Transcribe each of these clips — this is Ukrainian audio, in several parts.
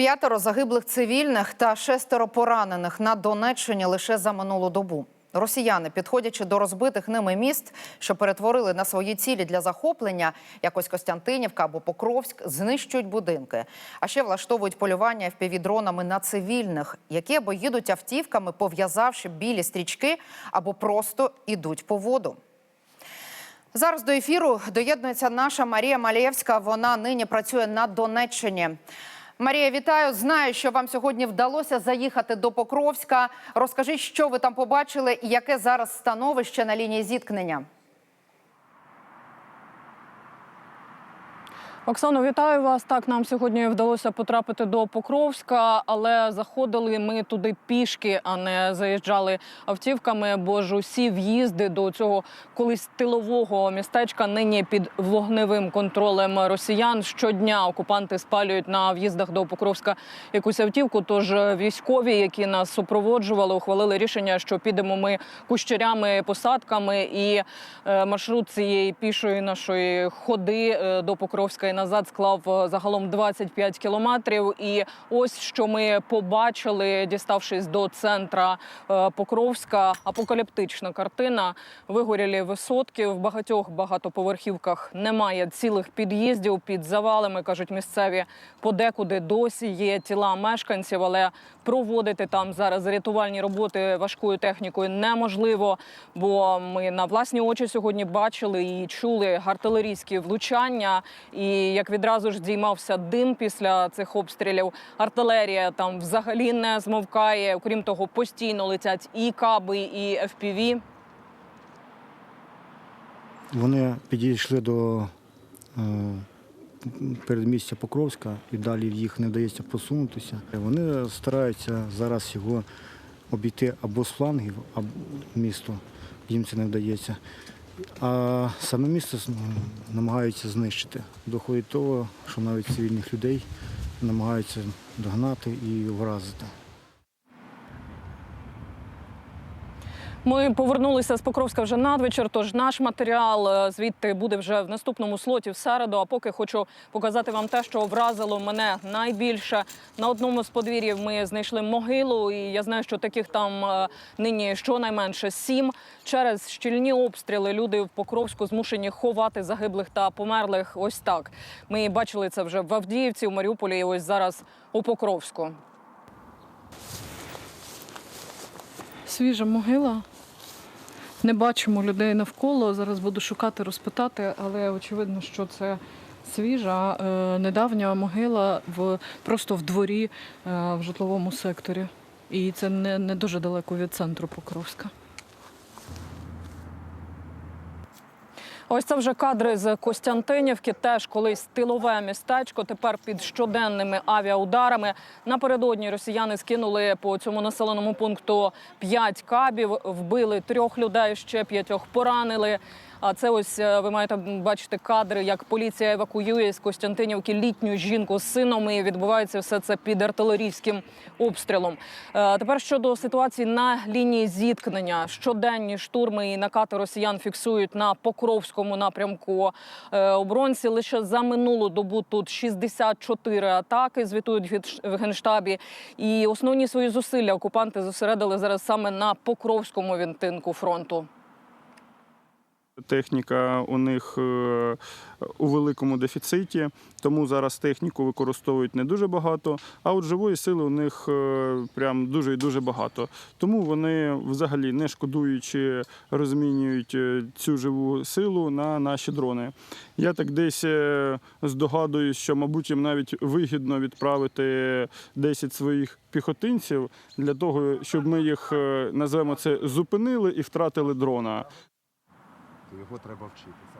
П'ятеро загиблих цивільних та шестеро поранених на Донеччині лише за минулу добу. Росіяни, підходячи до розбитих ними міст, що перетворили на свої цілі для захоплення, якось Костянтинівка або Покровськ, знищують будинки. А ще влаштовують полювання FPV-дронами на цивільних, які або їдуть автівками, пов'язавши білі стрічки, або просто ідуть по воду. Зараз до ефіру доєднується наша Марія Малєвська. Вона нині працює на Донеччині. Марія, вітаю. Знаю, що вам сьогодні вдалося заїхати до Покровська. Розкажіть, що ви там побачили і яке зараз становище на лінії зіткнення. Оксано, вітаю вас. Так, нам сьогодні вдалося потрапити до Покровська, але заходили ми туди пішки, а не заїжджали автівками. Бо ж усі в'їзди до цього колись тилового містечка нині під вогневим контролем росіян. Щодня окупанти спалюють на в'їздах до Покровська якусь автівку. Тож військові, які нас супроводжували, ухвалили рішення, що підемо ми кущерями, посадками, і е, маршрут цієї пішої нашої ходи е, до Покровська і назад склав е, загалом 25 кілометрів. І ось що ми побачили, діставшись до центра е, Покровська. Апокаліптична картина. Вигорілі висотки в багатьох багатоповерхівках немає цілих під'їздів під завалами. кажуть місцеві. Подекуди досі є тіла мешканців, але проводити там зараз рятувальні роботи важкою технікою неможливо. Бо ми на власні очі сьогодні бачили і чули артилерійські влучання. І як відразу ж здіймався дим після цих обстрілів, артилерія там взагалі не змовкає. Окрім того, постійно летять і каби, і FPV. Вони підійшли до е, передмістя Покровська і далі їх не вдається просунутися. Вони стараються зараз його обійти або з флангів, або місто. Їм це не вдається. А саме місто намагаються знищити. Доходить того, що навіть цивільних людей намагаються догнати і вразити. Ми повернулися з Покровська вже надвечір. Тож наш матеріал е, звідти буде вже в наступному слоті в середу. А поки хочу показати вам те, що вразило мене найбільше. На одному з подвір'їв ми знайшли могилу, і я знаю, що таких там е, нині щонайменше сім. Через щільні обстріли люди в Покровську змушені ховати загиблих та померлих. Ось так. Ми бачили це вже в Авдіївці, в Маріуполі. І ось зараз у Покровську. Свіжа могила. Не бачимо людей навколо. Зараз буду шукати, розпитати, але очевидно, що це свіжа, е, недавня могила в просто в дворі е, в житловому секторі. І це не, не дуже далеко від центру Покровська. Ось це вже кадри з Костянтинівки. Теж колись тилове містечко. Тепер під щоденними авіаударами. Напередодні росіяни скинули по цьому населеному пункту п'ять кабів, вбили трьох людей, ще п'ятьох поранили. А це ось е, ви маєте бачити кадри, як поліція евакуює з Костянтинівки літню жінку з сином. І відбувається все це під артилерійським обстрілом. Е, Тепер щодо ситуації на лінії зіткнення, щоденні штурми і накати росіян фіксують на Покровському напрямку. Е, Оборонці лише за минулу добу тут 64 атаки. Звітують в генштабі. І основні свої зусилля окупанти зосередили зараз саме на Покровському відтинку фронту. Техніка у них е, у великому дефіциті, тому зараз техніку використовують не дуже багато, а от живої сили у них е, прям дуже і дуже багато. Тому вони взагалі не шкодуючи розмінюють е, цю живу силу на наші дрони. Я так десь здогадуюсь, що, мабуть, їм навіть вигідно відправити 10 своїх піхотинців для того, щоб ми їх назвемо це зупинили і втратили дрона. Його треба вчитися.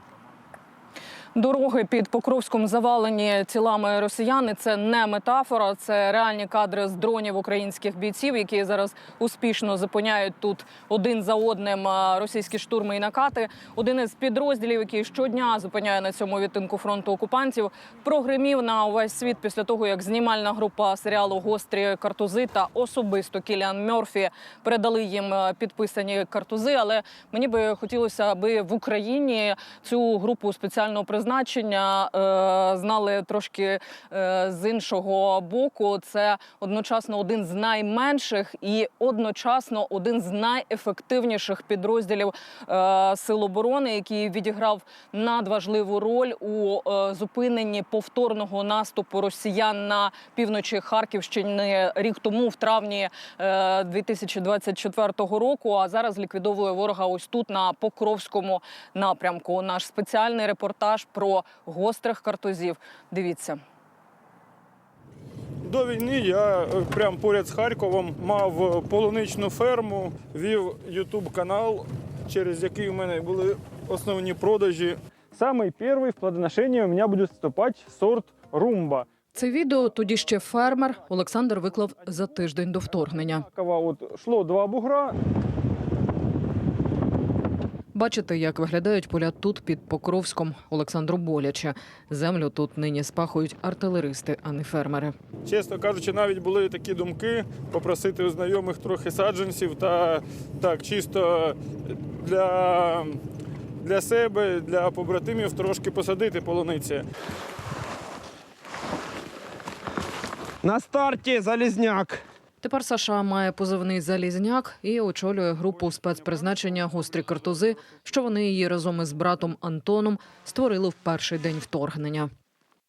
Дороги під Покровськом завалені тілами росіян. І Це не метафора, це реальні кадри з дронів українських бійців, які зараз успішно зупиняють тут один за одним російські штурми і накати. Один із підрозділів, який щодня зупиняє на цьому відтинку фронту окупантів, прогримів на увесь світ після того, як знімальна група серіалу Гострі картузи та особисто Кіліан Мерфі передали їм підписані картузи. Але мені би хотілося, аби в Україні цю групу спеціального призначення е, знали трошки е, з іншого боку. Це одночасно один з найменших і одночасно один з найефективніших підрозділів е, сил оборони, який відіграв надважливу роль у зупиненні повторного наступу росіян на півночі Харківщини рік тому, в травні е, 2024 року. А зараз ліквідовує ворога ось тут на Покровському напрямку. Наш спеціальний репортаж про гострих картузів. Дивіться. До війни я е, прямо поряд з Харковом мав е, полуничну ферму, вів Ютуб канал, через який у мене були основні продажі. Самий перший в плодоношенні у мене буде вступати сорт румба. Це відео тоді ще фермер Олександр виклав за тиждень до вторгнення. От шло два бугра, Бачите, як виглядають поля тут під Покровськом Олександру боляче. Землю тут нині спахують артилеристи, а не фермери. Чесно кажучи, навіть були такі думки попросити у знайомих трохи саджанців та так, чисто для, для себе, для побратимів трошки посадити полуниці. На старті Залізняк. Тепер Саша має позивний залізняк і очолює групу спецпризначення гострі картузи, що вони її разом із братом Антоном створили в перший день вторгнення.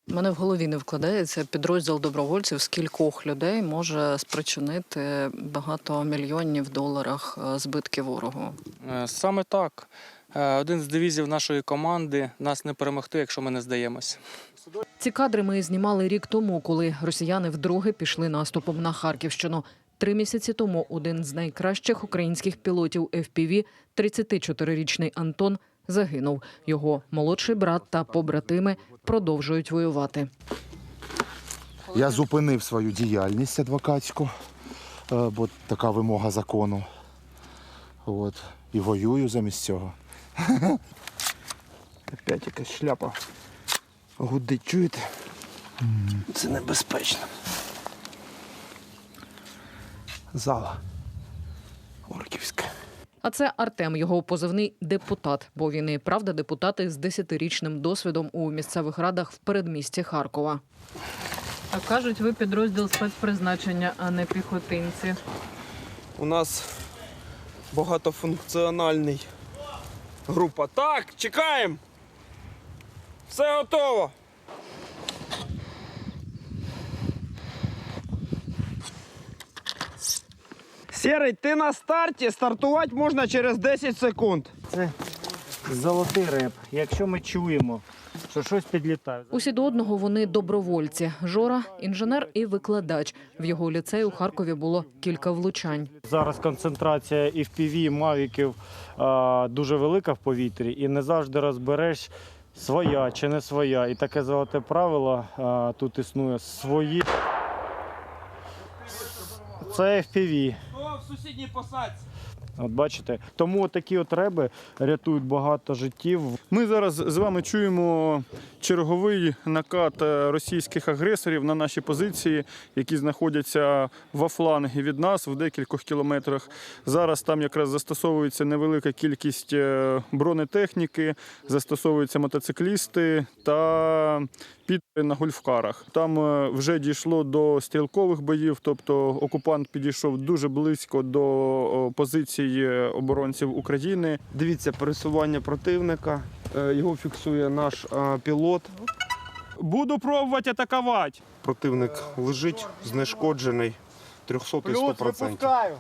Мене в голові не вкладається підрозділ добровольців з кількох людей може спричинити багато мільйонів доларах е, збитки ворогу. Е, Саме так. Е, Один з девізів нашої команди нас не перемогти, якщо ми не здаємось. Ці кадри ми знімали рік тому, коли росіяни вдруге пішли наступом на Харківщину. Три місяці тому один з найкращих українських пілотів FPV, 34-річний Антон, загинув. Його молодший брат та побратими продовжують воювати. Я зупинив свою діяльність адвокатську, е, бо така вимога закону. От. І воюю замість цього. Опять якась шляпа. Гудить, чуєте? Це небезпечно. Зала. Орківська. А це Артем, його позивний депутат, бо він і правда депутати з 10-річним досвідом у місцевих радах в передмісті Харкова. А кажуть, ви підрозділ спецпризначення, а не піхотинці. У нас багатофункціональний група. Так, чекаємо. Все готово. Серий, ти на старті. Стартувати можна через 10 секунд. Це золотий реп. Якщо ми чуємо, що щось підлітає. Усі до одного вони добровольці. Жора інженер і викладач. В його ліцеї у Харкові було кілька влучань. Зараз концентрація і FPV, мавіків а, дуже велика в повітрі, і не завжди розбереш своя чи не своя. І таке золоте правило а, тут існує свої. Це FPV. В сусідній посадці. От бачите, тому такі от реби рятують багато життів. Ми зараз з вами чуємо черговий накат е, російських агресорів на наші позиції, які знаходяться в флангі від нас в декількох кілометрах. Зараз там якраз застосовується невелика кількість е, бронетехніки, застосовуються мотоциклісти та підри на гольфкарах. Там е, вже дійшло до стрілкових боїв, тобто окупант підійшов дуже близько до о, позицій е, оборонців України. Дивіться пересування противника. Е, Його фіксує наш е, пілот. Буду пробувати атакувати. Противник лежить знешкоджений 300 100%.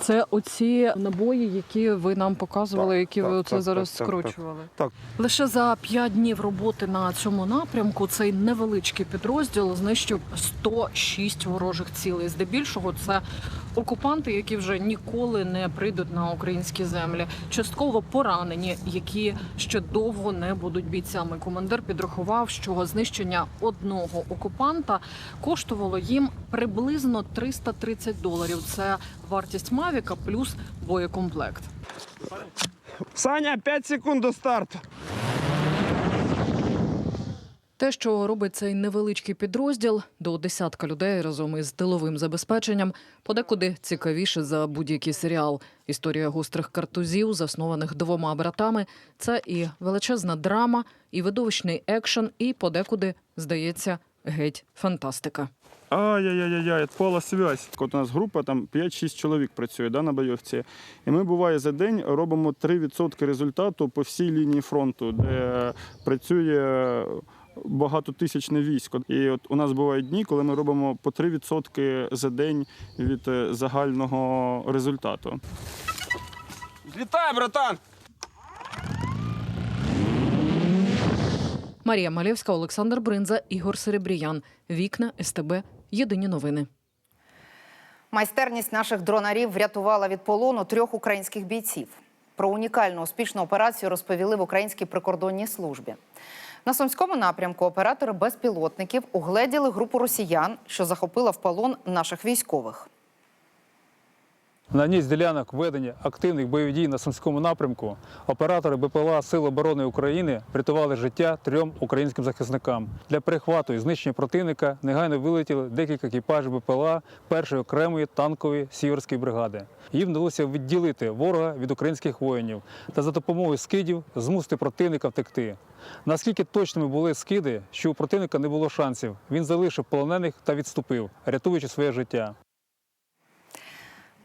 Це оці набої, які ви нам показували, Так, які ви так, оце так, зараз так, так, скручували. так. Лише за п'ять днів роботи на цьому напрямку цей невеличкий підрозділ знищив 106 ворожих цілей. Здебільшого це окупанти, які вже ніколи не прийдуть на українські землі. Частково поранені, які ще довго не будуть бійцями. Командир підрахував, що знищення одного окупанта коштувало їм приблизно 330 доларів. Це вартість Мавіка плюс боєкомплект. Саня, 5 секунд до старту. Те, що робить цей невеличкий підрозділ до десятка людей разом із тиловим забезпеченням, подекуди цікавіше за будь-який серіал. Історія гострих картузів, заснованих двома братами, це і величезна драма, і видовищний екшен, і подекуди здається геть фантастика. Ай-яй-яй-яй, отпала связь. От у нас група, там 5-6 чоловік працює да, на бойовці. І ми буває за день робимо 3% результату по всій лінії фронту, де працює багатотисячне військо. І от у нас бувають дні, коли ми робимо по 3% за день від е, загального результату. Злітай, братан! Марія Малєвська, Олександр Бринза, Ігор Серебріян. Вікна СТБ. Єдині новини. Майстерність наших дронарів врятувала від полону трьох українських бійців. Про унікальну успішну операцію розповіли в українській прикордонній службі. На сумському напрямку оператори безпілотників угледіли групу росіян, що захопила в полон наших військових. На з ділянок ведення активних бойових дій на Сумському напрямку оператори БПЛА Сил оборони України врятували життя трьом українським захисникам. Для перехвату і знищення противника негайно вилетіли декілька екіпажів БПЛА першої окремої танкової сіверської бригади. Їм вдалося відділити ворога від українських воїнів та за допомогою скидів змусити противника втекти. Наскільки точними були скиди, що у противника не було шансів, він залишив полонених та відступив, рятуючи своє життя.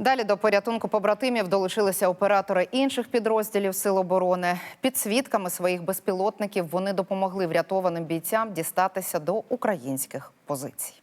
Далі до порятунку побратимів долучилися оператори інших підрозділів Сил оборони. Під свідками своїх безпілотників вони допомогли врятованим бійцям дістатися до українських позицій.